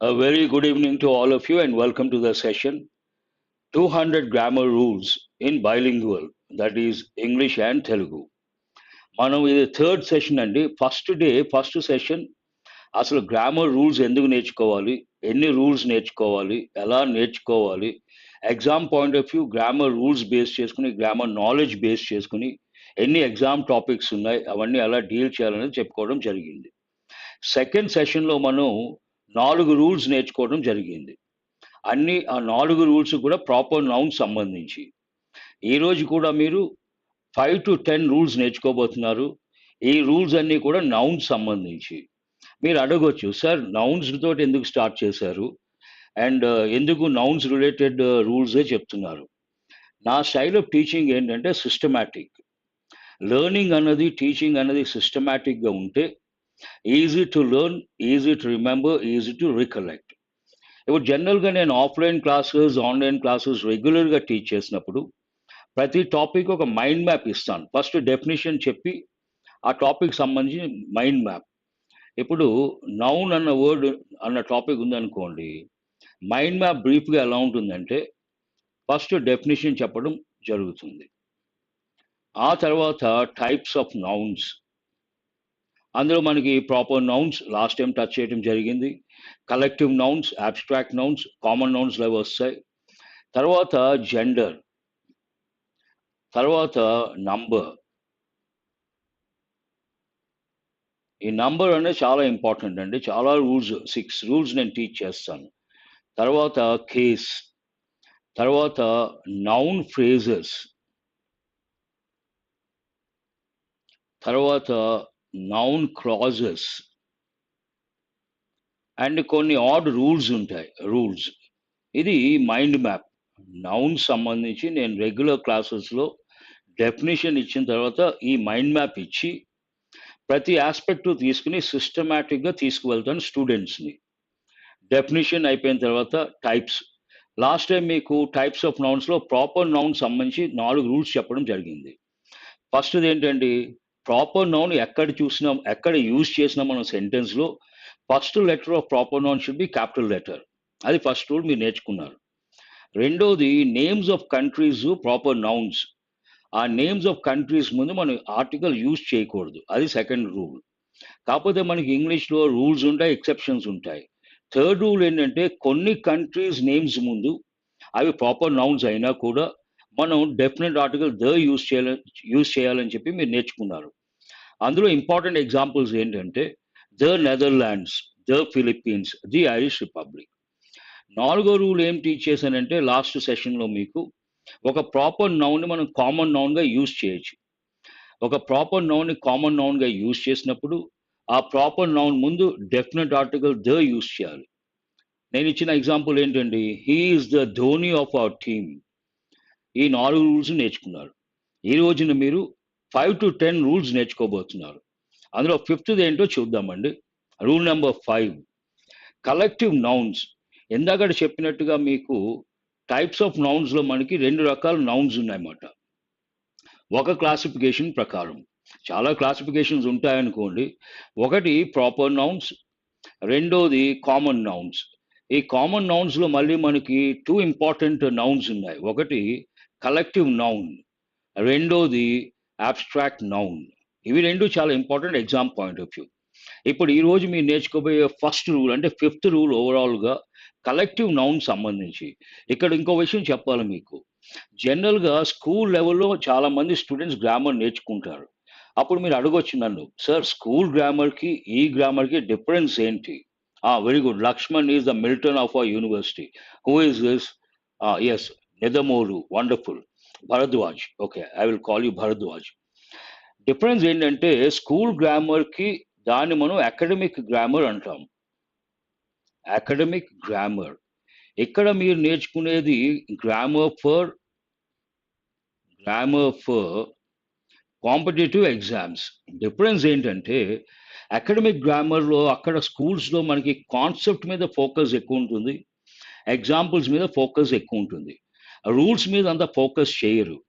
A very good evening to all of you and welcome to the session 200 grammar rules in bilingual that is English and Telugu. మనం ఇది third session అండి. First day first session అసలు grammar rules ఎందుకు నేర్చుకోవాలి? ఎన్ని rules నేర్చుకోవాలి? ఎలా నేర్చుకోవాలి? Exam point of view grammar rules base చేసుకుని గ్రామర్ నాలెడ్జ్ బేస్ చేసుకుని ఎన్ని ఎగ్జామ్ టాపిక్స్ ఉన్నాయి? అవన్నీ ఎలా డీల్ చేయాలని చెప్పుకోవడం జరిగింది. సెకండ్ సెషన్లో మనం నాలుగు రూల్స్ నేర్చుకోవడం జరిగింది. అన్ని ఆ నాలుగు రూల్స్ కూడా ప్రాపర్ నౌన్ సంబంధించి. ఈరోజు కూడా మీరు ఫైవ్ టు టెన్ రూల్స్ నేర్చుకోబోతున్నారు. ఈ రూల్స్ అన్నీ కూడా నౌన్స్ సంబంధించి. మీరు అడగొచ్చు సార్ నౌన్స్ తోటి ఎందుకు స్టార్ట్ చేశారు? అండ్ ఎందుకు నౌన్స్ రిలేటెడ్ రూల్సే చెప్తున్నారు? నా స్టైల్ ఆఫ్ టీచింగ్ ఏంటంటే సిస్టమాటిక్. లెర్నింగ్ అన్నది టీచింగ్ అన్నది సిస్టమాటిక్గా ఉంటే easy to learn easy to remember easy to recollect ఇప్పుడు జనరల్గా నేను ఆఫ్లైన్ క్లాసెస్ ఆన్లైన్ క్లాసెస్ రెగ్యులర్గా టీచ్ చేసినప్పుడు ప్రతి టాపిక్ ఒక మైండ్ మ్యాప్ ఇస్తాను. ఫస్ట్ డెఫినేషన్ చెప్పి ఆ టాపిక్ సంబంధించి మైండ్ మ్యాప్ ఇప్పుడు నౌన్ అన్న వర్డ్ అన్న టాపిక్ ఉందనుకోండి మైండ్ మ్యాప్ బ్రీఫ్గా ఎలా ఉంటుందంటే ఫస్ట్ డెఫినేషన్ చెప్పడం జరుగుతుంది. ఆ తర్వాత టైప్స్ ఆఫ్ నౌన్స్ అందులో మనకి proper nouns last time touch చేయడం జరిగింది. Collective nouns abstract nouns common nouns లేవు వస్తాయి. తర్వాత జెండర్ తర్వాత నంబర్ ఈ నంబర్ అనేది చాలా ఇంపార్టెంట్ అండి. చాలా రూల్స్ సిక్స్ రూల్స్ నేను టీచ్ చేస్తాను. తర్వాత కేస్ తర్వాత నౌన్ ఫ్రేజెస్ తర్వాత నౌన్ క్లాజెస్ అండ్ కొన్ని ఆడ్ రూల్స్ ఉంటాయి రూల్స్ ఇది మైండ్ మ్యాప్ నౌన్ సంబంధించి నేను రెగ్యులర్ క్లాసెస్లో డెఫినేషన్ ఇచ్చిన తర్వాత ఈ మైండ్ మ్యాప్ ఇచ్చి ప్రతి ఆస్పెక్ట్ తీసుకుని సిస్టమేటిక్గా తీసుకువెళ్తాను స్టూడెంట్స్ని డెఫినేషన్ అయిపోయిన తర్వాత టైప్స్ లాస్ట్ టైం మీకు టైప్స్ ఆఫ్ నౌన్స్లో ప్రాపర్ నౌన్ సంబంధించి నాలుగు రూల్స్ చెప్పడం జరిగింది. ఫస్ట్ది ఏంటండి? ప్రాపర్ నౌన్ ఎక్కడ చూసినా ఎక్కడ యూజ్ చేసినా మనం సెంటెన్స్లో first letter of proper noun should be capital letter అది ఫస్ట్ రూల్ మీరు నేర్చుకున్నారు. రెండోది names of countries proper nouns ఆ నేమ్స్ ఆఫ్ కంట్రీస్ ముందు మనం ఆర్టికల్ యూజ్ చేయకూడదు. అది సెకండ్ రూల్ కాకపోతే మనకి ఇంగ్లీష్లో రూల్స్ ఉంటాయి ఎక్సెప్షన్స్ ఉంటాయి. థర్డ్ రూల్ ఏంటంటే కొన్ని కంట్రీస్ నేమ్స్ ముందు అవి ప్రాపర్ నౌన్స్ అయినా కూడా మనం డెఫినెట్ ఆర్టికల్ ద యూజ్ చేయాలని యూజ్ చేయాలని చెప్పి మీరు నేర్చుకున్నారు. అందులో ఇంపార్టెంట్ ఎగ్జాంపుల్స్ ఏంటంటే the Netherlands the Philippines the Irish Republic నాలుగో రూల్ ఏం టీచ్ చేశానంటే లాస్ట్ సెషన్లో మీకు ఒక ప్రాపర్ నౌన్ని మనం కామన్ నౌన్గా యూజ్ చేయొచ్చు. ఒక ప్రాపర్ నౌన్ని కామన్ నౌన్గా యూజ్ చేసినప్పుడు ఆ ప్రాపర్ నౌన్ ముందు డెఫినెట్ ఆర్టికల్ ద యూజ్ చేయాలి. నేను ఇచ్చిన ఎగ్జాంపుల్ ఏంటండి? He is the Dhoni of our team ఈ నాలుగు రూల్స్ నేర్చుకున్నారు. ఈ రోజున మీరు ఫైవ్ టు టెన్ రూల్స్ నేర్చుకోబోతున్నారు. అందులో ఫిఫ్త్ది ఏంటో చూద్దామండి. Rule number five collective nouns ఇందాక చెప్పినట్టుగా మీకు టైప్స్ ఆఫ్ నౌన్స్లో మనకి రెండు రకాల నౌన్స్ ఉన్నాయన్నమాట. ఒక క్లాసిఫికేషన్ ప్రకారం. చాలా క్లాసిఫికేషన్స్ ఉంటాయనుకోండి. ఒకటి ప్రాపర్ నౌన్స్ రెండోది కామన్ నౌన్స్ ఈ కామన్ నౌన్స్లో మళ్ళీ మనకి టూ ఇంపార్టెంట్ నౌన్స్ ఉన్నాయి. ఒకటి కలెక్టివ్ నౌన్ రెండోది అబ్స్ట్రాక్ట్ నౌన్ ఇవి రెండు చాలా important exam point of view ఇప్పుడు ఈ రోజు మీరు నేర్చుకోబోయే ఫస్ట్ రూల్ అంటే ఫిఫ్త్ రూల్ ఓవరాల్గా కలెక్టివ్ నౌన్ సంబంధించి. ఇక్కడ ఇంకో విషయం చెప్పాలి మీకు. జనరల్గా స్కూల్ లెవెల్లో చాలామంది స్టూడెంట్స్ గ్రామర్ నేర్చుకుంటారు. అప్పుడు మీరు అడగొచ్చు నన్ను సార్ స్కూల్ గ్రామర్కి ఈ గ్రామర్కి డిఫరెన్స్ ఏంటి? Very good Lakshman is the Milton of our university who is this S Nidamoru wonderful Bharadwaj okay I will call you Bharadwaj difference ఏంటంటే స్కూల్ గ్రామర్కి దాన్ని మనం అకాడమిక్ గ్రామర్ అంటాం. అకాడమిక్ గ్రామర్ ఇక్కడ మీరు నేర్చుకునేది grammar for grammar for competitive exams difference ఏంటంటే academic గ్రామర్లో అక్కడ స్కూల్స్లో మనకి కాన్సెప్ట్ మీద ఫోకస్ ఎక్కువ ఉంటుంది. ఎగ్జాంపుల్స్ మీద ఫోకస్ ఎక్కువ ఉంటుంది. రూల్స్ మీద అంత ఫోకస్ చేయరు.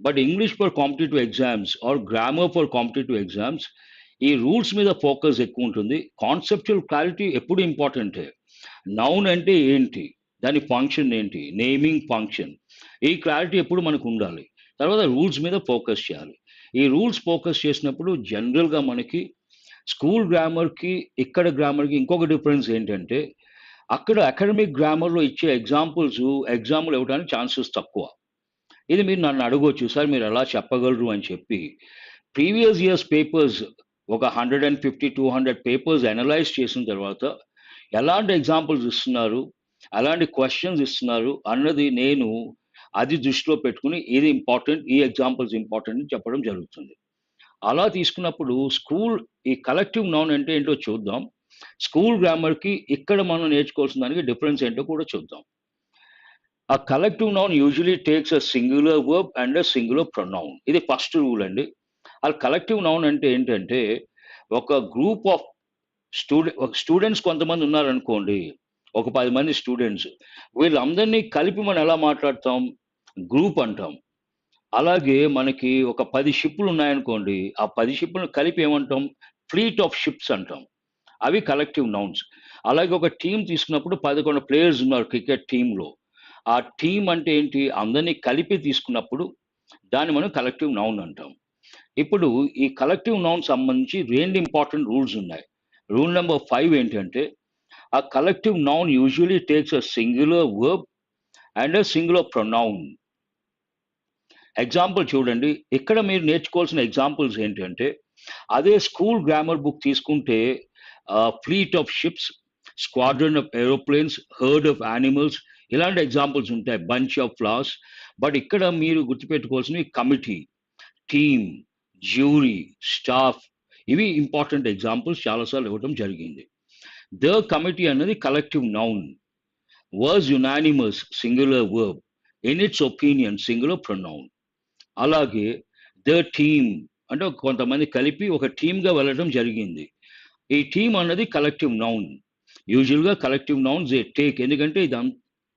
But English for competitive exams or grammar for competitive exams ఈ రూల్స్ మీద ఫోకస్ ఎక్కువ ఉంటుంది. కాన్సెప్చువల్ క్లారిటీ ఎప్పుడు ఇంపార్టెంటే? నౌన్ అంటే ఏంటి? దాని ఫంక్షన్ ఏంటి? Naming function. ఈ క్లారిటీ ఎప్పుడు మనకు ఉండాలి. తర్వాత రూల్స్ మీద ఫోకస్ చేయాలి. ఈ రూల్స్ ఫోకస్ చేసినప్పుడు జనరల్గా మనకి స్కూల్ గ్రామర్కి ఇక్కడ గ్రామర్కి ఇంకొక డిఫరెన్స్ ఏంటంటే అక్కడ అకాడమిక్ గ్రామర్లో ఇచ్చే ఎగ్జాంపుల్స్ ఎగ్జాంపుల్ ఇవ్వడానికి ఛాన్సెస్ తక్కువ. ఇది మీరు నన్ను అడగొచ్చు సార్ మీరు ఎలా చెప్పగలరు అని చెప్పి. ప్రీవియస్ ఇయర్స్ పేపర్స్ ఒక hundred and fifty two hundred papers analyse చేసిన తర్వాత ఎలాంటి ఎగ్జాంపుల్స్ ఇస్తున్నారు అలాంటి క్వశ్చన్స్ ఇస్తున్నారు అన్నది నేను అది దృష్టిలో పెట్టుకుని ఇది ఇంపార్టెంట్ ఈ ఎగ్జాంపుల్స్ ఇంపార్టెంట్ అని చెప్పడం జరుగుతుంది. అలా తీసుకున్నప్పుడు స్కూల్ ఈ కలెక్టివ్ నౌన్ అంటే ఏంటో చూద్దాం. స్కూల్ గ్రామర్కి ఇక్కడ మనం నేర్చుకోవాల్సిన దానికి డిఫరెన్స్ ఏంటో కూడా చూద్దాం. ఆ collective noun usually takes a singular verb and a singular pronoun ఇది ఫస్ట్ రూల్ అండి. ఆ కలెక్టివ్ నౌన్ అంటే ఏంటంటే ఒక గ్రూప్ ఆఫ్ స్టూడెంట్ ఒక స్టూడెంట్స్ కొంతమంది ఉన్నారనుకోండి ఒక పది మంది స్టూడెంట్స్ వీళ్ళందరినీ కలిపి మనం ఎలా మాట్లాడతాం? గ్రూప్ అంటాం. అలాగే మనకి ఒక పది షిప్లు ఉన్నాయనుకోండి ఆ పది షిప్లను కలిపి ఏమంటాం? ఫ్లీట్ ఆఫ్ షిప్స్ అంటాం. అవి కలెక్టివ్ నౌన్స్ అలాగే ఒక టీం తీసుకున్నప్పుడు పదకొండు ప్లేయర్స్ ఉన్నారు క్రికెట్ టీంలో ఆ టీం అంటే ఏంటి? అందరినీ కలిపి తీసుకున్నప్పుడు దాన్ని మనం కలెక్టివ్ నౌన్ అంటాం. ఇప్పుడు ఈ కలెక్టివ్ నౌన్ సంబంధించి రెండు ఇంపార్టెంట్ రూల్స్ ఉన్నాయి. రూల్ నెంబర్ ఫైవ్ ఏంటంటే ఆ collective noun usually takes a singular verb and a singular pronoun example చూడండి. ఇక్కడ మీరు నేర్చుకోవాల్సిన ఎగ్జాంపుల్స్ ఏంటంటే అదే స్కూల్ గ్రామర్ బుక్ తీసుకుంటే fleet of ships squadron of aeroplanes herd of animals ఇలాంటి ఎగ్జాంపుల్స్ ఉంటాయి. Bunch of flowers. బట్ ఇక్కడ మీరు గుర్తుపెట్టుకోవాల్సినవి కమిటీ టీమ్ జ్యూరీ స్టాఫ్. ఇవి ఇంపార్టెంట్ ఎగ్జాంపుల్స్ చాలాసార్లు ఇవ్వడం జరిగింది. ద కమిటీ అనేది collective noun. Was unanimous singular verb. In its opinion singular pronoun. అలాగే ద టీమ్ అంటే కొంతమంది కలిపి ఒక టీమ్గా వెళ్ళడం జరిగింది. ఈ టీమ్ అన్నది కలెక్టివ్ నౌన్ యూజువల్గా కలెక్టివ్ నౌన్స్ ఏ టేక్ ఎందుకంటే ఇది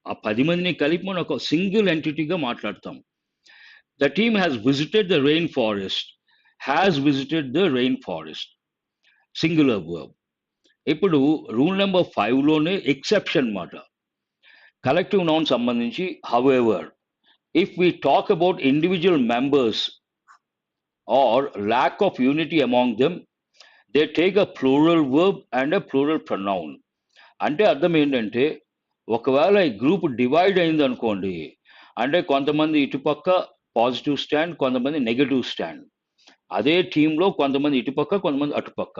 ఆ పది మందిని కలిపి మనం ఒక సింగిల్ ఎంటిటీగా మాట్లాడతాం. The team has visited the rain forest has visited the rain forest singular verb ఇప్పుడు రూల్ నెంబర్ ఫైవ్లోనే ఎక్సెప్షన్ మాట. కలెక్టివ్ నౌన్ సంబంధించి however if we talk about individual members or lack of unity among them they take a plural verb and a plural pronoun అంటే అర్థం ఏంటంటే ఒకవేళ ఈ group divide అయింది అనుకోండి అంటే కొంతమంది ఇటుపక్క పాజిటివ్ స్టాండ్ కొంతమంది నెగటివ్ స్టాండ్ అదే టీంలో కొంతమంది ఇటుపక్క కొంతమంది అటుపక్క.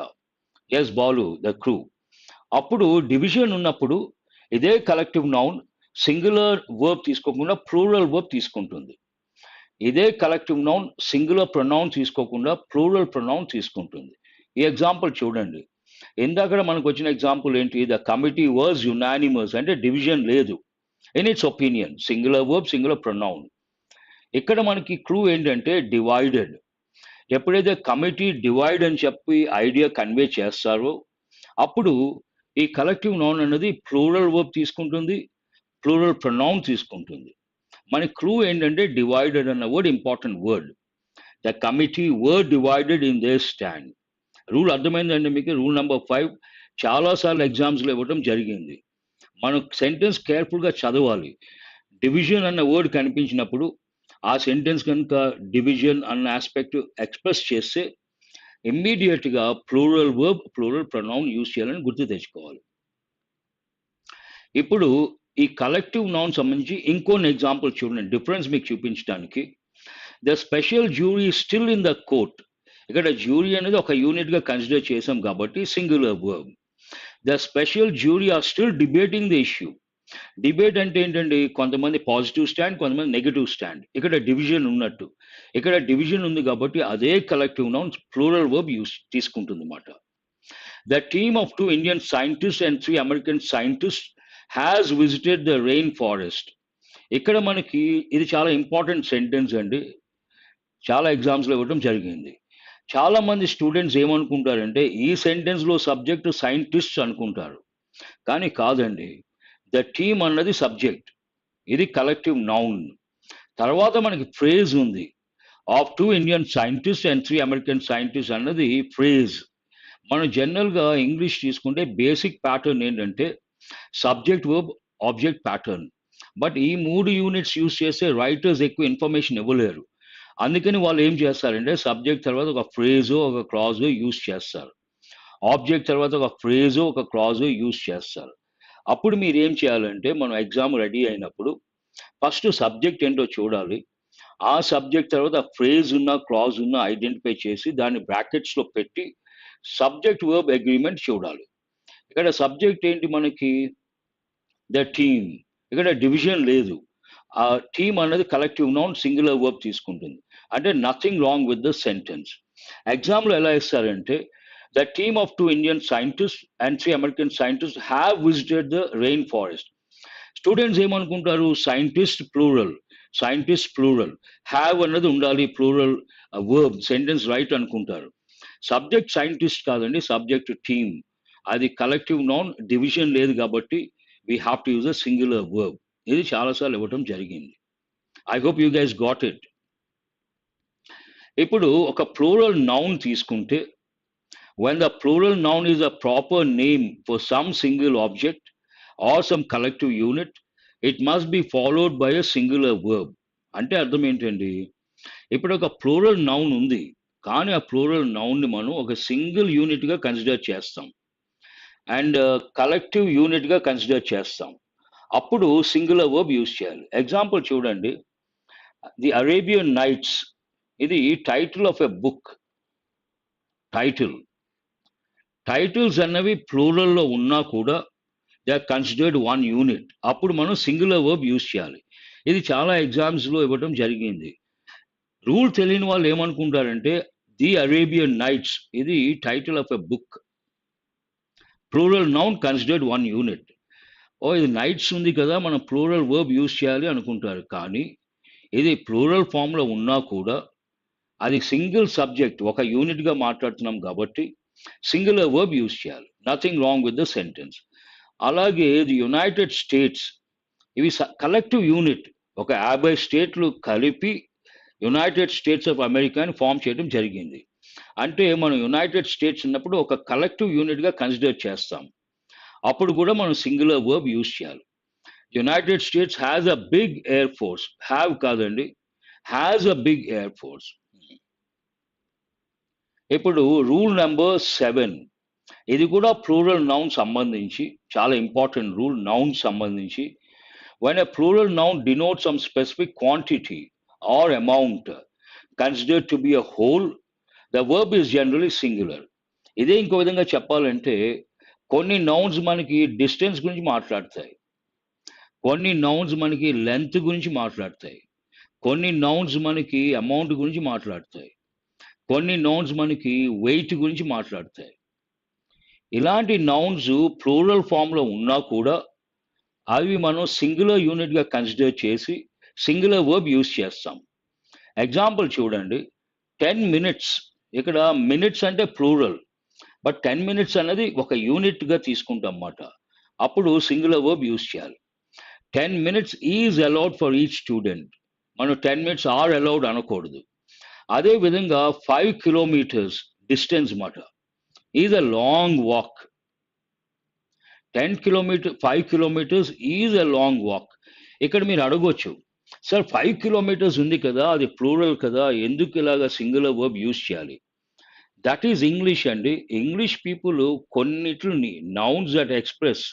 ఎస్ బాలు ద క్రూ అప్పుడు డివిజన్ ఉన్నప్పుడు ఇదే కలెక్టివ్ నౌన్ సింగులర్ వర్బ్ తీసుకోకుండా ప్లూరల్ వర్బ్ తీసుకుంటుంది. ఇదే కలెక్టివ్ నౌన్ సింగులర్ ప్రొనౌన్ తీసుకోకుండా ప్లూరల్ ప్రొనౌన్ తీసుకుంటుంది. ఈ ఎగ్జాంపుల్ చూడండి. ఇందాక మనకు వచ్చిన ఎగ్జాంపుల్ ఏంటి? ద కమిటీ వాజ్ యునానిమస్ అంటే డివిజన్ లేదు. In its opinion singular verb singular pronoun ఇక్కడ మనకి క్రూ ఏంటంటే డివైడెడ్ ఎప్పుడైతే కమిటీ డివైడ్ అని చెప్పి ఐడియా కన్వే చేస్తారో అప్పుడు ఈ కలెక్టివ్ నౌన్ అనేది ప్లూరల్ వర్బ్ తీసుకుంటుంది ప్లూరల్ ప్రొనౌన్ తీసుకుంటుంది. మన క్రూ ఏంటంటే డివైడెడ్ అన్న word important word the committee word divided in they stand rule అర్థమైందండి మీకు? రూల్ నెంబర్ ఫైవ్ చాలాసార్లు ఎగ్జామ్స్లో ఇవ్వడం జరిగింది. మనం సెంటెన్స్ కేర్ఫుల్గా చదవాలి. డివిజన్ అన్న వర్డ్ కనిపించినప్పుడు ఆ సెంటెన్స్ కనుక డివిజన్ అన్న ఆస్పెక్ట్ ఎక్స్ప్రెస్ చేస్తే ఇమ్మీడియట్గా plural verb plural pronoun use చేయాలని గుర్తు తెచ్చుకోవాలి. ఇప్పుడు ఈ కలెక్టివ్ నౌన్ సంబంధించి ఇంకొన్ని ఎగ్జాంపుల్ చూడండి. డిఫరెన్స్ మీకు చూపించడానికి. The special jury still in the court. ఇక్కడ జ్యూరీ అనేది ఒక యూనిట్గా కన్సిడర్ చేసాం కాబట్టి singular verb the special jury are still debating the issue debate అంటే ఏంటండి? కొంతమంది పాజిటివ్ స్టాండ్ కొంతమంది నెగిటివ్ స్టాండ్ ఇక్కడ డివిజన్ ఉన్నట్టు. ఇక్కడ డివిజన్ ఉంది కాబట్టి అదే collective noun plural verb use తీసుకుంటుంది అన్నమాట the team of two Indian scientist and three American scientist has visited the rain forest ఇక్కడ మనకి ఇది చాలా ఇంపార్టెంట్ సెంటెన్స్ అండి. చాలా ఎగ్జామ్స్లో ఇవ్వడం జరిగింది. చాలా మంది స్టూడెంట్స్ ఏమనుకుంటారంటే ఈ సెంటెన్స్లో సబ్జెక్ట్ సైంటిస్ట్ అనుకుంటారు. కానీ కాదండి. ద టీమ్ అన్నది సబ్జెక్ట్ ఇది కలెక్టివ్ నౌన్ తర్వాత మనకి ఫ్రేజ్ ఉంది. Of two Indian scientist and three American scientist అన్నది ఫ్రేజ్ మనం జనరల్‌గా ఇంగ్లీష్ తీసుకుంటే బేసిక్ ప్యాటర్న్ ఏంటంటే subject, verb, object pattern. But ఈ మూడు యూనిట్స్ యూస్ చేస్తే రైటర్స్ ఎక్కువ ఇన్ఫర్మేషన్ ఇవ్వలేరు. అందుకని వాళ్ళు ఏం చేస్తారంటే సబ్జెక్ట్ తర్వాత ఒక ఫ్రేజో, ఒక క్లాజో యూజ్ చేస్తారు. ఆబ్జెక్ట్ తర్వాత ఒక ఫ్రేజో, ఒక క్లాజో యూజ్ చేస్తారు. అప్పుడు మీరు ఏం చేయాలంటే మనం ఎగ్జామ్ రెడీ అయినప్పుడు ఫస్ట్ సబ్జెక్ట్ ఏంటో చూడాలి. ఆ సబ్జెక్ట్ తర్వాత ఫ్రేజ్ ఉన్న, క్లాజ్ ఉన్న ఐడెంటిఫై చేసి దాన్ని బ్రాకెట్స్‌లో పెట్టి సబ్జెక్ట్, వర్బ్ అగ్రిమెంట్ చూడాలి. ఇక్కడ సబ్జెక్ట్ ఏంటి మనకి? The team. ఇక్కడ డివిజన్ లేదు. ఆ టీమ్ అనేది కలెక్టివ్ నౌన్ సింగులర్ వర్బ్ తీసుకుంటుంది. అంటే nothing wrong with the sentence. ఎగ్జామ్‌లో ఎలా ఇస్తారంటే the team of two Indian scientist and three American scientist have visited the rain forest. Students ఏమనుకుంటారు? Scientist plural. Scientist plural. Have అన్నది ఉండాలి plural verb sentence right అనుకుంటారు. Subject scientist కాదండి. Subject team. అది collective noun division లేదు కాబట్టి we have to use a singular verb. ఇది చాలా సార్లు ఇవ్వటం జరిగింది. I hope you guys got it. ఇప్పుడు ఒక ప్లూరల్ నౌన్ తీసుకుంటే when the plural noun is a proper name for some single object or some collective unit, it must be followed by a singular verb. అంటే అర్థం ఏంటండి? ఇప్పుడు ఒక plural noun ఉంది. కానీ ఆ ప్లూరల్ నౌన్‌ని మనం ఒక సింగిల్ యూనిట్‌గా కన్సిడర్ చేస్తాం. అండ్ కలెక్టివ్ యూనిట్‌గా కన్సిడర్ చేస్తాం. అప్పుడు సింగులర్ వర్బ్ యూజ్ చేయాలి. ఎగ్జాంపుల్ చూడండి. 'ది అరేబియన్ నైట్స్' ఇది title of a book. Title. Titles అన్నవి ప్లూరల్‌లో ఉన్నా కూడా they are considered one unit. అప్పుడు మనం సింగులర్ వర్బ్ యూజ్ చేయాలి. ఇది చాలా ఎగ్జామ్స్‌లో ఇవ్వటం జరిగింది. రూల్ తెలియని వాళ్ళు ఏమనుకుంటారంటే 'ది అరేబియన్ నైట్స్' ఇది title of a book. Plural noun considered one unit. ఓ ఇది నైట్స్ ఉంది కదా! మనం ప్లూరల్ వర్బ్ యూజ్ చేయాలి అనుకుంటారు. కానీ ఇది ప్లూరల్ ఫార్మ్‌లో ఉన్నా కూడా అది సింగిల్ సబ్జెక్ట్ ఒక యూనిట్‌గా మాట్లాడుతున్నాం కాబట్టి సింగిల్ వర్బ్ యూజ్ చేయాలి. Nothing wrong with the sentence. అలాగే ది యునైటెడ్ స్టేట్స్ ఇవి స కలెక్టివ్ యూనిట్. ఒక 50 స్టేట్‌లు కలిపి యునైటెడ్ స్టేట్స్ ఆఫ్ అమెరికాని ఫామ్ చేయడం జరిగింది. అంటే మనం యునైటెడ్ స్టేట్స్ ఉన్నప్పుడు ఒక కలెక్టివ్ యూనిట్‌గా కన్సిడర్ చేస్తాం. అప్పుడు కూడా మనం సింగులర్ వర్బ్ యూజ్ చేయాలి. United States has a big air force. Have కాదండి. Has a big air force. ఇప్పుడు రూల్ నెంబర్ సెవెన్ ఇది కూడా ప్లూరల్ నౌన్ సంబంధించి చాలా ఇంపార్టెంట్ రూల్ నౌన్ సంబంధించి when a plural noun denotes some specific quantity or amount considered to be a whole the verb is generally singular ఇదే ఇంకో విధంగా చెప్పాలంటే కొన్ని నౌన్స్ మనకి డిస్టెన్స్ గురించి మాట్లాడతాయి కొన్ని నౌన్స్ మనకి లెంత్ గురించి మాట్లాడతాయి కొన్ని నౌన్స్ మనకి అమౌంట్ గురించి మాట్లాడతాయి కొన్ని నౌన్స్ మనకి వెయిట్ గురించి మాట్లాడతాయి ఇలాంటి నౌన్స్ ప్లూరల్ ఫామ్‌లో ఉన్నా కూడా అవి మనం సింగులర్ యూనిట్‌గా కన్సిడర్ చేసి సింగులర్ వర్బ్ యూజ్ చేస్తాం. ఎగ్జాంపుల్ చూడండి. 10 మినిట్స్ ఇక్కడ మినిట్స్ అంటే ప్లూరల్. బట్ 10 మినిట్స్ అనేది ఒక యూనిట్‌గా తీసుకుంటాం మాట. అప్పుడు సింగులర్ వర్బ్ యూజ్ చేయాలి. 10 minutes is allowed for each student. మనం 10 మినిట్స్ ఆర్ అలౌడ్ అనకూడదు. అదే విధంగా ఫైవ్ కిలోమీటర్స్ డిస్టెన్స్ మాట. Is a long walk. 10 kilometre five kilometres is a long walk. ఇక్కడ మీరు అడగొచ్చు. సార్ ఫైవ్ కిలోమీటర్స్ ఉంది కదా! అది ప్లూరల్ కదా! ఎందుకు ఇలాగ సింగిల్ వర్బ్ యూజ్ చేయాలి? దట్ ఈజ్ ఇంగ్లీష్ అండి. English people కొన్నిట్లని nouns that express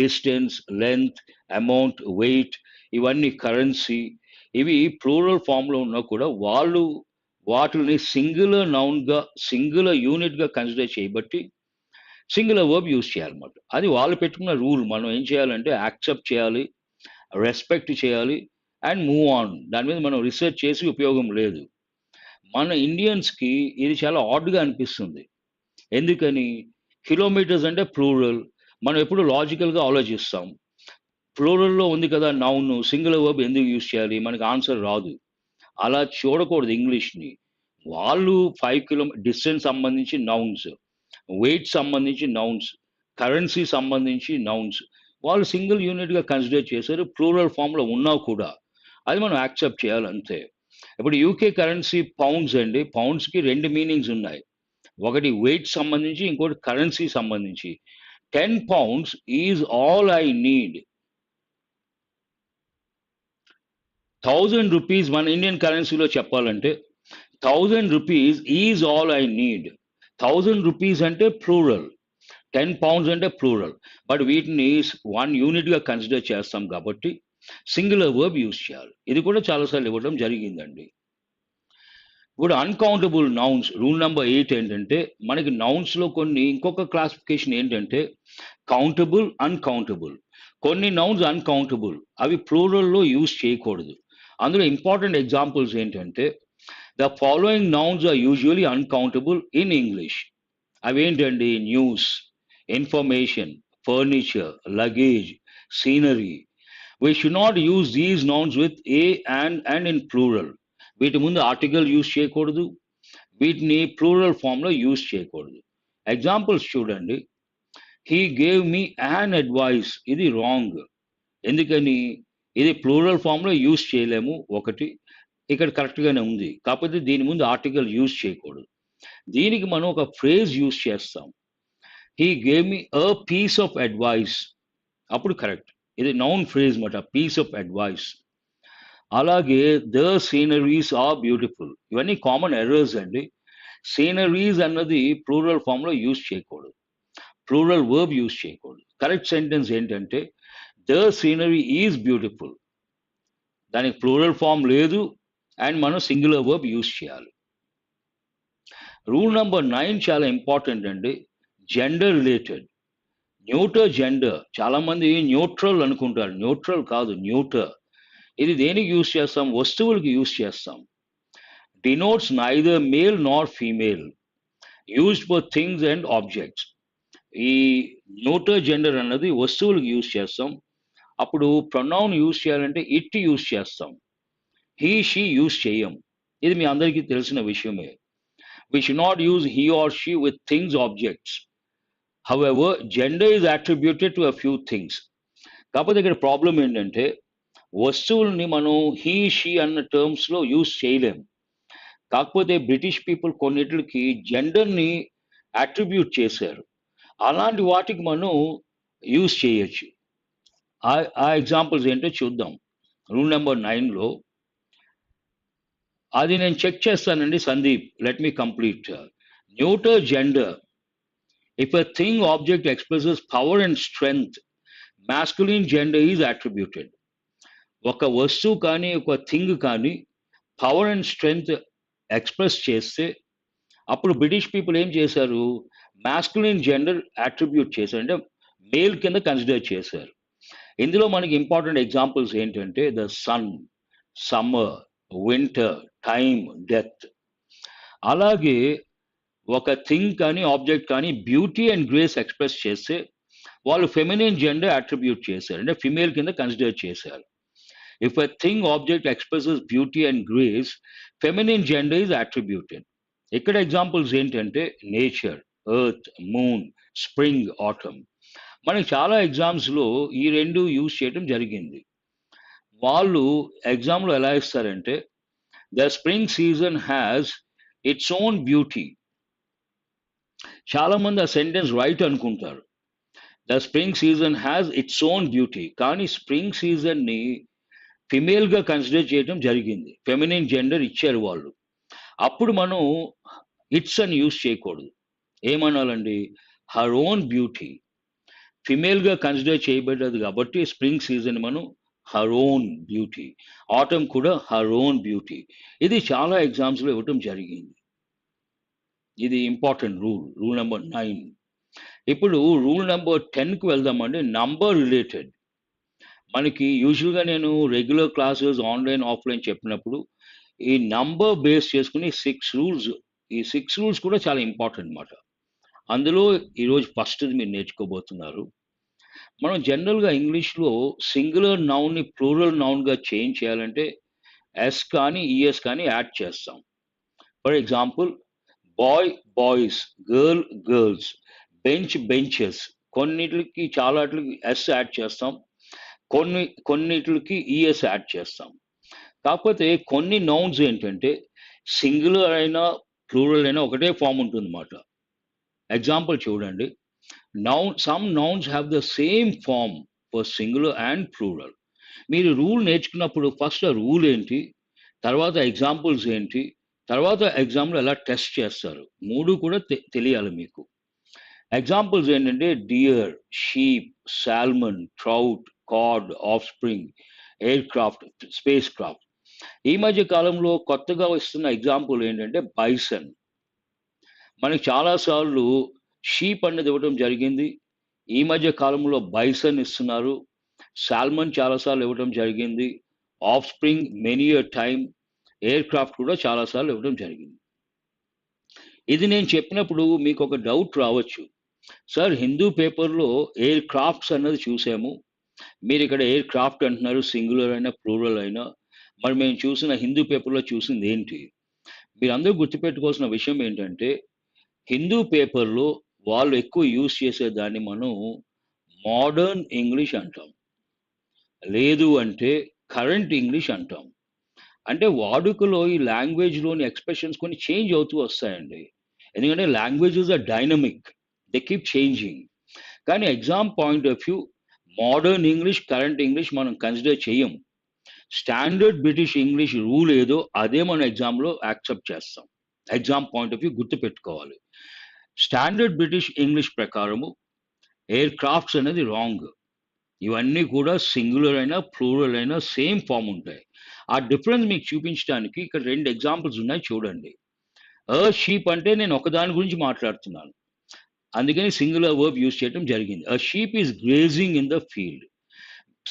distance, length, amount, weight ఇవన్నీ కరెన్సీ ఇవి ప్లూరల్ ఫార్మ్‌లో ఉన్నా కూడా వాళ్ళు వాటిని సింగులర్ నౌన్‌గా సింగులర్ యూనిట్‌గా కన్సిడర్ చేయబట్టి సింగులర్ వర్బ్ యూజ్ చేయాలన్నమాట. అది వాళ్ళు పెట్టుకున్న రూల్. మనం ఏం చేయాలంటే యాక్సెప్ట్ చేయాలి. రెస్పెక్ట్ చేయాలి. And move on. దాని మీద మనం రీసెర్చ్ చేసి ఉపయోగం లేదు. మన ఇండియన్స్‌కి ఇది చాలా ఆడ్‌గా అనిపిస్తుంది. ఎందుకని? కిలోమీటర్స్ అంటే ప్లూరల్. మనం ఎప్పుడు లాజికల్‌గా ఆలోచిస్తాం. ప్లూరల్‌లో ఉంది కదా నౌన్ సింగిల్ వర్బ్ ఎందుకు యూజ్ చేయాలి? మనకి ఆన్సర్ రాదు. అలా చూడకూడదు ఇంగ్లీష్‌ని. వాళ్ళు ఫైవ్ కిలోమీటర్ డిస్టెన్స్ సంబంధించి నౌన్స్. వెయిట్ సంబంధించి నౌన్స్. కరెన్సీ సంబంధించి నౌన్స్. వాళ్ళు సింగిల్ యూనిట్‌గా కన్సిడర్ చేశారు. ప్లూరల్ ఫార్మ్‌లో ఉన్నా కూడా. అది మనం యాక్సెప్ట్ చేయాలి అంతే. ఇప్పుడు యూకే కరెన్సీ పౌండ్స్ అండి. పౌండ్స్‌కి రెండు మీనింగ్స్ ఉన్నాయి. ఒకటి వెయిట్ సంబంధించి ఇంకోటి కరెన్సీ సంబంధించి. Ten pounds is all I need thousand rupees మన ఇండియన్ కరెన్సీలో చెప్పాలంటే thousand rupees is all I need thousand rupees అంటే ప్లూరల్ టెన్ పౌండ్స్ అంటే ప్లూరల్ బట్ వీటిని వన్ యూనిట్గా కన్సిడర్ చేస్తాం కాబట్టి సింగులర్ వర్బ్ యూజ్ చేయాలి. ఇది కూడా చాలాసార్లు ఇవ్వడం జరిగిందండి. ఇప్పుడు uncountable nouns rule number eight ఏంటంటే మనకి నౌన్స్లో కొన్ని ఇంకొక క్లాసిఫికేషన్ ఏంటంటే కౌంటబుల్ అన్కౌంటబుల్ కొన్ని నౌన్స్ అన్కౌంటబుల్ అవి ప్లూరల్లో యూజ్ చేయకూడదు. అందులో ఇంపార్టెంట్ ఎగ్జాంపుల్స్ ఏంటంటే the following nouns are usually uncountable in English అవేంటండి? News information furniture luggage scenery we should not use these nouns with a and and in plural వీటి ముందు article use చేయకూడదు. వీటిని plural ఫామ్లో use చేయకూడదు. Examples చూడండి. He gave me an advice ఇది wrong ఎందుకని? ఇది ప్లూరల్ ఫామ్లో యూజ్ చేయలేము. ఒకటి. ఇక్కడ కరెక్ట్గానే ఉంది. కాకపోతే దీని ముందు ఆర్టికల్ యూజ్ చేయకూడదు. దీనికి మనం ఒక ఫ్రేజ్ యూజ్ చేస్తాం. He gave me a piece of advice అప్పుడు కరెక్ట్ ఇది నౌన్ ఫ్రేజ్ మాట పీస్ ఆఫ్ అడ్వైస్ అలాగే ద సీనరీస్ ఆర్ బ్యూటిఫుల్ ఇవన్నీ కామన్ ఎర్రర్స్ అండి. సీనరీస్ అన్నది ప్లూరల్ ఫామ్లో యూజ్ చేయకూడదు. ప్లూరల్ వర్బ్ యూజ్ చేయకూడదు. కరెక్ట్ సెంటెన్స్ ఏంటంటే ద సీనరీ ఈజ్ బ్యూటిఫుల్ దానికి ప్లూరల్ ఫామ్ లేదు అండ్ మనం సింగులర్ వర్బ్ యూజ్ చేయాలి. రూల్ నెంబర్ నైన్ చాలా ఇంపార్టెంట్ అండి. Gender related neuter gender. చాలామంది న్యూట్రల్ అనుకుంటారు. న్యూట్రల్ కాదు న్యూటర్. ఇది దేనికి యూజ్ చేస్తాం? వస్తువులకి యూజ్ చేస్తాం. Denotes neither male nor female. Used for things and objects. ఈ న్యూటర్ జెండర్ అన్నది వస్తువులకు యూజ్ చేస్తాం. అప్పుడు ప్రొనౌన్ యూజ్ చేయాలంటే ఇట్ యూజ్ చేస్తాం. హీ షీ యూజ్ చేయం. ఇది మీ అందరికీ తెలిసిన విషయమే. We should not use he or she with things objects however gender is attributed to a few things కాకపోతే ఇక్కడ ప్రాబ్లం ఏంటంటే వస్తువుల్ని మనం హీ షీ అన్న టర్మ్స్లో యూజ్ చేయలేము. కాకపోతే బ్రిటిష్ పీపుల్ కొన్నిటికి జెండర్ని అట్రిబ్యూట్ చేశారు. అలాంటి వాటికి మనం యూజ్ చేయొచ్చు. ఆ ఆ ఎగ్జాంపుల్స్ ఏంటో చూద్దాం. రూల్ నెంబర్ నైన్లో అది నేను చెక్ చేస్తానండి Sandeep. Let me complete neuter gender If a thing object expresses power and strength, masculine gender is attributed ఒక వస్తువు కానీ ఒక థింగ్ కానీ పవర్ అండ్ స్ట్రెంగ్త్ ఎక్స్ప్రెస్ చేస్తే అప్పుడు బ్రిటిష్ పీపుల్ ఏం చేశారు? మాస్కులిన్ జెండర్ అట్రిబ్యూట్ చేశారు. అంటే మేల్ కింద కన్సిడర్ చేశారు. ఇందులో మనకి ఇంపార్టెంట్ ఎగ్జాంపుల్స్ ఏంటంటే the sun summer winter time death అలాగే ఒక థింగ్ కానీ ఆబ్జెక్ట్ కానీ బ్యూటీ అండ్ గ్రేస్ ఎక్స్ప్రెస్ చేస్తే వాళ్ళు ఫెమినిన్ జెండర్ అట్రిబ్యూట్ చేశారు. అంటే ఫిమేల్ కింద కన్సిడర్ చేశారు. If a thing object expresses beauty and grace feminine gender is attributed ఇక్కడ ఎగ్జాంపుల్స్ ఏంటంటే nature earth moon spring autumn మనకి చాలా ఎగ్జామ్స్లో ఈ రెండు యూజ్ చేయడం జరిగింది. వాళ్ళు ఎగ్జామ్లో ఎలా ఇస్తారంటే the spring season has its own beauty చాలా మంది ఆ సెంటెన్స్ రైట్ అనుకుంటారు. The spring season has its own beauty కానీ స్ప్రింగ్ సీజన్ని ఫిమేల్గా కన్సిడర్ చేయడం జరిగింది. ఫెమినిన్ జెండర్ ఇచ్చారు వాళ్ళు. అప్పుడు మనం ఇట్స్ అని యూజ్ చేయకూడదు. ఏమనాలండి? హర్ ఓన్ బ్యూటీ ఫిమేల్గా కన్సిడర్ చేయబడ్డది కాబట్టి స్ప్రింగ్ సీజన్ మనం హర్ ఓన్ బ్యూటీ ఆటమ్ కూడా హర్ ఓన్ బ్యూటీ ఇది చాలా ఎగ్జామ్స్లో ఇవ్వటం జరిగింది. ఇది important rule rule number nine ఇప్పుడు రూల్ నెంబర్ టెన్కి వెళ్దామండి. నంబర్ రిలేటెడ్ మనకి యూజువల్గా నేను రెగ్యులర్ క్లాసెస్ ఆన్లైన్ ఆఫ్లైన్ చెప్పినప్పుడు ఈ నంబర్ బేస్ చేసుకుని సిక్స్ రూల్స్ ఈ సిక్స్ రూల్స్ కూడా చాలా ఇంపార్టెంట్ అనమాట అందులో ఈరోజు ఫస్ట్ది మీరు నేర్చుకోబోతున్నారు. మనం జనరల్గా ఇంగ్లీష్లో సింగులర్ నౌన్ని ప్లూరల్ నౌన్గా చేంజ్ చేయాలంటే ఎస్ కానీ ఈఎస్ కానీ యాడ్ చేస్తాం. For example boy boys girl girls bench benches కొన్నిటికి చాలాటికి ఎస్ యాడ్ చేస్తాం. కొన్ని కొన్నిటికి ఈఎస్ యాడ్ చేస్తాం. కాకపోతే కొన్ని నౌన్స్ ఏంటంటే సింగులర్ అయినా ప్లూరల్ అయినా ఒకటే ఫామ్ ఉంటుంది అన్నమాట ఎగ్జాంపుల్ చూడండి. Noun some nouns have the same form for singular and plural మీరు రూల్ నేర్చుకున్నప్పుడు ఫస్ట్ ఆ రూల్ ఏంటి? తర్వాత ఎగ్జాంపుల్స్ ఏంటి? తర్వాత ఎగ్జామ్లో ఎలా టెస్ట్ చేస్తారు? మూడు కూడా తె- తెలియాలి మీకు. ఎగ్జాంపుల్స్ ఏంటంటే deer sheep salmon trout cod offspring aircraft spacecraft ఈ మధ్య కాలంలో కొత్తగా వస్తున్న ఎగ్జాంపుల్ ఏంటంటే బైసన్ మనకి చాలాసార్లు షీప్ అనేది ఇవ్వడం జరిగింది. ఈ మధ్య కాలంలో బైసన్ ఇస్తున్నారు. సాల్మన్ చాలాసార్లు ఇవ్వడం జరిగింది. Offspring many time aircraft కూడా చాలాసార్లు ఇవ్వడం జరిగింది. ఇది నేను చెప్పినప్పుడు మీకు ఒక డౌట్ రావచ్చు. సార్ హిందూ పేపర్లో ఎయిర్ క్రాఫ్ట్స్ అన్నది చూసాము. మీరు ఇక్కడ ఎయిర్ క్రాఫ్ట్ అంటున్నారు సింగులర్ అయినా ప్లూరల్ అయినా. మరి మేము చూసిన హిందూ పేపర్లో చూసింది ఏంటి? మీరందరూ గుర్తుపెట్టుకోవాల్సిన విషయం ఏంటంటే హిందూ పేపర్లో వాళ్ళు ఎక్కువ యూజ్ చేసే దాన్ని మనం మోడర్న్ ఇంగ్లీష్ అంటాం. లేదు అంటే కరెంట్ ఇంగ్లీష్ అంటాం. అంటే వాడుకలో ఈ లాంగ్వేజ్లోని ఎక్స్ప్రెషన్స్ కొన్ని చేంజ్ అవుతూ వస్తాయండి. ఎందుకంటే language is a dynamic they keep changing కానీ exam point of view modern English current English మనం కన్సిడర్ చేయం స్టాండర్డ్ బ్రిటిష్ ఇంగ్లీష్ రూల్ ఏదో అదే మనం ఎగ్జామ్లో యాక్సెప్ట్ చేస్తాం. ఎగ్జామ్ పాయింట్ ఆఫ్ వ్యూ గుర్తుపెట్టుకోవాలి. స్టాండర్డ్ బ్రిటిష్ ఇంగ్లీష్ ప్రకారము ఎయిర్ క్రాఫ్ట్స్ అనేది రాంగ్ ఇవన్నీ కూడా సింగులర్ అయినా ప్లూరల్ అయినా సేమ్ ఫామ్ ఉంటాయి. ఆ డిఫరెన్స్ మీకు చూపించడానికి ఇక్కడ రెండు ఎగ్జాంపుల్స్ ఉన్నాయి చూడండి. అ షీప్ అంటే నేను ఒకదాని గురించి మాట్లాడుతున్నాను. అందుకని సింగులర్ వర్బ్ యూజ్ చేయడం జరిగింది. A sheep is grazing in the field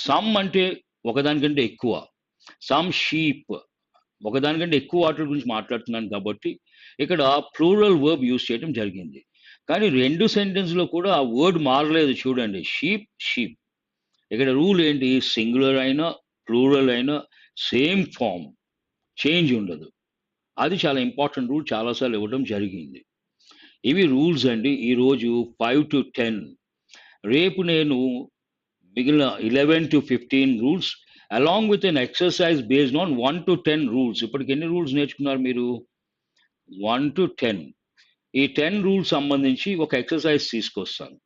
some అంటే ఒకదానికంటే ఎక్కువ. సమ్ షీప్ ఒకదానికంటే ఎక్కువ వాటర్ గురించి మాట్లాడుతున్నాను కాబట్టి ఇక్కడ ప్లూరల్ వర్బ్ యూజ్ చేయడం జరిగింది. కానీ రెండు సెంటెన్స్లో కూడా ఆ వర్డ్ మారలేదు చూడండి. షీప్ షీప్ ఇక్కడ రూల్ ఏంటి? సింగులర్ అయినా ప్లూరల్ అయినా సేమ్ ఫామ్. చేంజ్ ఉండదు. అది చాలా ఇంపార్టెంట్ రూల్ చాలాసార్లు ఇవ్వడం జరిగింది. ఇవి రూల్స్ అండి. ఈరోజు ఫైవ్ టు టెన్. రేపు నేను మిగిలిన eleven to fifteen rules along with an exercise based on one to ten rules. ఇప్పటికి ఎన్ని రూల్స్ నేర్చుకున్నారు మీరు? One to ten. ఈ టెన్ రూల్స్ సంబంధించి ఒక ఎక్సర్సైజ్ తీసుకొస్తాను.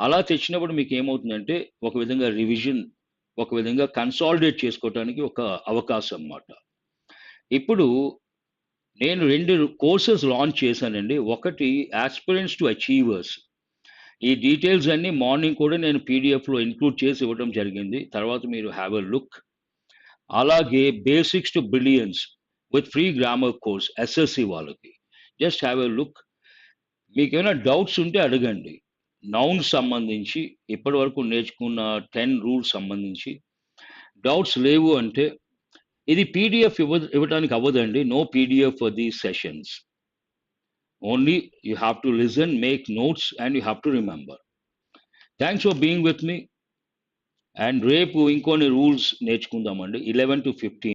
అలా తెచ్చినప్పుడు మీకు ఏమవుతుందంటే ఒక విధంగా రివిజన్ ఒక విధంగా కన్సాలిడేట్ చేసుకోవడానికి ఒక అవకాశం అన్నమాట. ఇప్పుడు నేను రెండు కోర్సెస్ లాంచ్ చేశానండి. ఒకటి ఆస్పిరెంట్స్ టు అచీవర్స్ ఈ డీటెయిల్స్ అన్ని మార్నింగ్ కూడా నేను పీడిఎఫ్లో ఇంక్లూడ్ చేసి ఇవ్వడం జరిగింది. తర్వాత మీరు హ్యావ్ ఎ లుక్ అలాగే basics to billions with free grammar course SSC వాళ్ళకి. జస్ట్ హ్యావ్ ఎ లుక్ మీకు ఏమైనా డౌట్స్ ఉంటే అడగండి. నౌన్స్ సంబంధించి ఇప్పటి వరకు నేర్చుకున్న టెన్ రూల్స్ సంబంధించి డౌట్స్ లేవు అంటే ఇది పీడిఎఫ్ ఇవ్వ ఇవ్వడానికి అవ్వదండి. No PDF for these sessions. Only you have to listen make notes and you have to remember. Thanks for being with me. And రేపు ఇంకొన్ని రూల్స్ నేర్చుకుందామండి. Eleven to fifteen